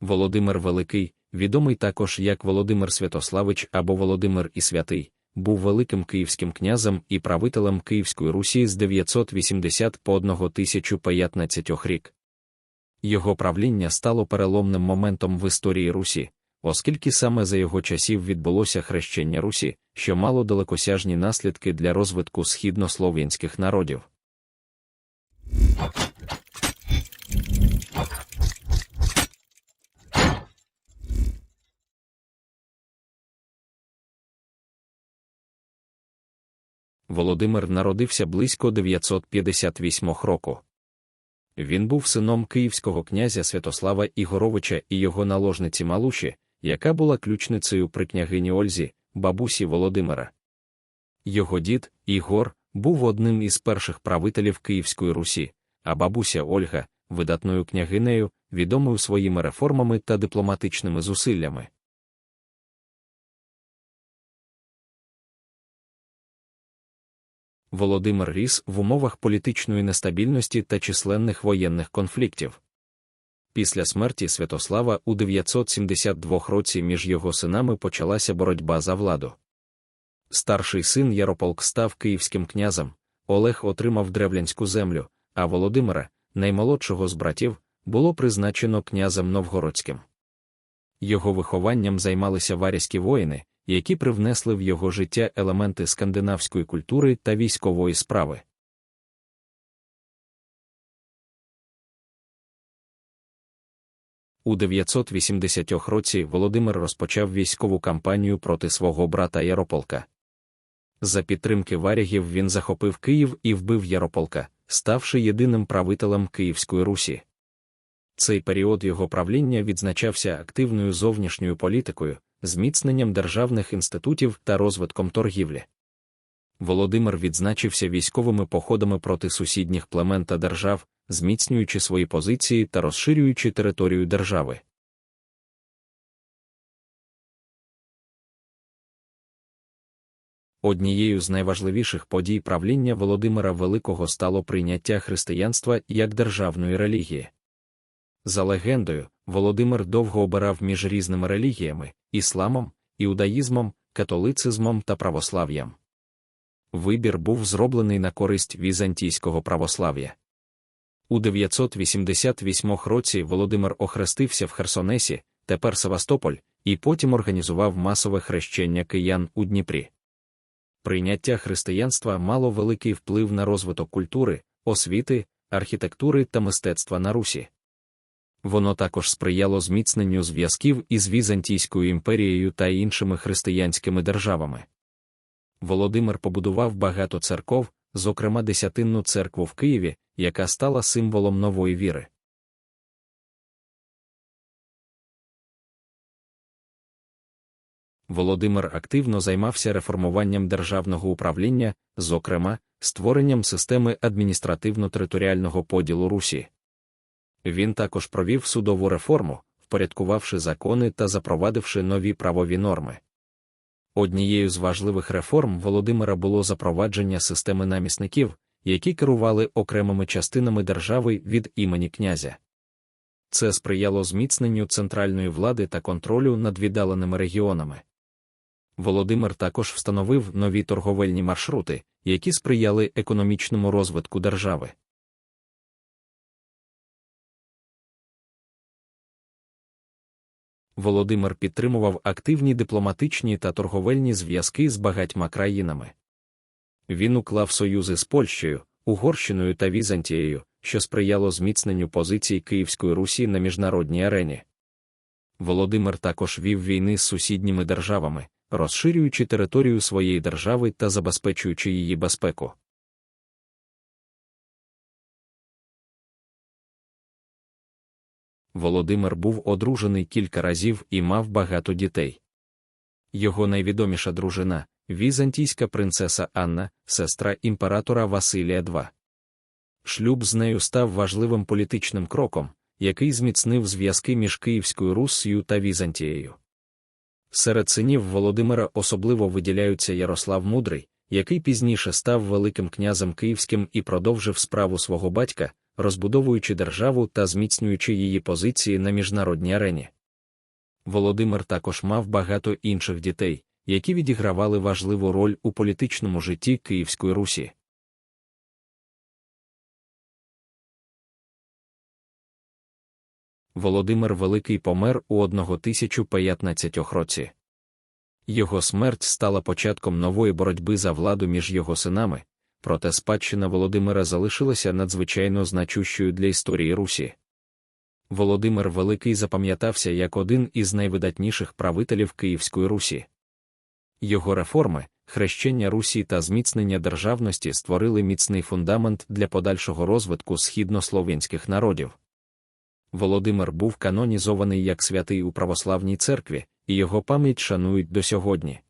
Володимир Великий, відомий також як Володимир Святославич або Володимир і Святий, був великим київським князем і правителем Київської Русі з 980 по 1015 рік. Його правління стало переломним моментом в історії Русі, оскільки саме за його часів відбулося хрещення Русі, що мало далекосяжні наслідки для розвитку східнослов'янських народів. Володимир народився близько 958 року. Він був сином київського князя Святослава Ігоровича і його наложниці Малуші, яка була ключницею при княгині Ользі, бабусі Володимира. Його дід, Ігор, був одним із перших правителів Київської Русі, а бабуся Ольга, видатною княгинею, відомою своїми реформами та дипломатичними зусиллями. Володимир ріс в умовах політичної нестабільності та численних воєнних конфліктів. Після смерті Святослава у 972 році між його синами почалася боротьба за владу. Старший син Ярополк став київським князем, Олег отримав древлянську землю, а Володимира, наймолодшого з братів, було призначено князем Новгородським. Його вихованням займалися варязькі воїни, які привнесли в його життя елементи скандинавської культури та військової справи. У 980 році Володимир розпочав військову кампанію проти свого брата Ярополка. За підтримки варягів він захопив Київ і вбив Ярополка, ставши єдиним правителем Київської Русі. Цей період його правління відзначався активною зовнішньою політикою, зміцненням державних інститутів та розвитком торгівлі. Володимир відзначився військовими походами проти сусідніх племен та держав, зміцнюючи свої позиції та розширюючи територію держави. Однією з найважливіших подій правління Володимира Великого стало прийняття християнства як державної релігії. За легендою, Володимир довго обирав між різними релігіями ісламом, іудаїзмом, католицизмом та православ'ям. Вибір був зроблений на користь візантійського православ'я. У 988 році Володимир охрестився в Херсонесі, тепер Севастополь, і потім організував масове хрещення киян у Дніпрі. Прийняття християнства мало великий вплив на розвиток культури, освіти, архітектури та мистецтва на Русі. Воно також сприяло зміцненню зв'язків із Візантійською імперією та іншими християнськими державами. Володимир побудував багато церков, зокрема Десятинну церкву в Києві, яка стала символом нової віри. Володимир активно займався реформуванням державного управління, зокрема, створенням системи адміністративно-територіального поділу Русі. Він також провів судову реформу, впорядкувавши закони та запровадивши нові правові норми. Однією з важливих реформ Володимира було запровадження системи намісників, які керували окремими частинами держави від імені князя. Це сприяло зміцненню центральної влади та контролю над віддаленими регіонами. Володимир також встановив нові торговельні маршрути, які сприяли економічному розвитку держави. Володимир підтримував активні дипломатичні та торговельні зв'язки з багатьма країнами. Він уклав союзи з Польщею, Угорщиною та Візантією, що сприяло зміцненню позицій Київської Русі на міжнародній арені. Володимир також вів війни з сусідніми державами, розширюючи територію своєї держави та забезпечуючи її безпеку. Володимир був одружений кілька разів і мав багато дітей. Його найвідоміша дружина візантійська принцеса Анна, сестра імператора Василія II. Шлюб з нею став важливим політичним кроком, який зміцнив зв'язки між Київською Руссію та Візантією. Серед синів Володимира особливо виділяються Ярослав Мудрий, який пізніше став Великим князем Київським і продовжив справу свого батька, розбудовуючи державу та зміцнюючи її позиції на міжнародній арені. Володимир також мав багато інших дітей, які відігравали важливу роль у політичному житті Київської Русі. Володимир Великий помер у 1015 році. Його смерть стала початком нової боротьби за владу між його синами, проте спадщина Володимира залишилася надзвичайно значущою для історії Русі. Володимир Великий запам'ятався як один із найвидатніших правителів Київської Русі. Його реформи, хрещення Русі та зміцнення державності створили міцний фундамент для подальшого розвитку східнослов'янських народів. Володимир був канонізований як святий у православній церкві, і його пам'ять шанують до сьогодні.